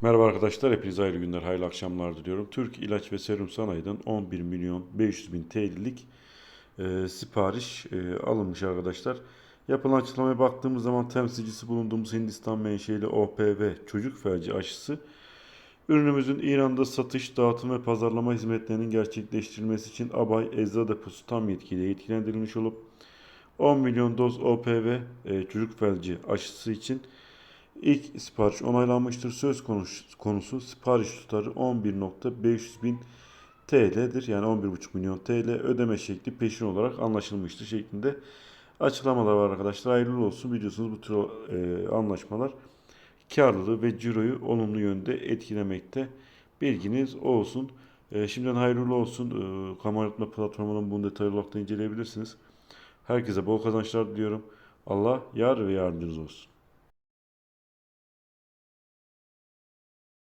Merhaba arkadaşlar, hepinize hayırlı günler, hayırlı akşamlar diliyorum. Türk İlaç ve Serum Sanayi'den 11 milyon 500 bin TL'lik e, sipariş e, alınmış arkadaşlar. Yapılan açıklamaya baktığımız zaman temsilcisi bulunduğumuz Hindistan menşeli OPV çocuk felci aşısı ürünümüzün İran'da satış, dağıtım ve pazarlama hizmetlerinin gerçekleştirilmesi için Abay Ecza Deposu tam yetkiyle yetkilendirilmiş olup 10 milyon doz OPV e, çocuk felci aşısı için İlk sipariş onaylanmıştır. Söz konusu, konusu sipariş tutarı 11.500 bin TL'dir. Yani 11.5 milyon TL ödeme şekli peşin olarak anlaşılmıştır şeklinde açıklamalar var arkadaşlar. Hayırlı olsun. Biliyorsunuz bu tür e, anlaşmalar karlılığı ve ciroyu olumlu yönde etkilemekte. Bilginiz olsun. E, şimdiden hayırlı olsun. E, yönetme platformunun bunu detaylı olarak da inceleyebilirsiniz. Herkese bol kazançlar diliyorum. Allah yar ve yardımcınız olsun.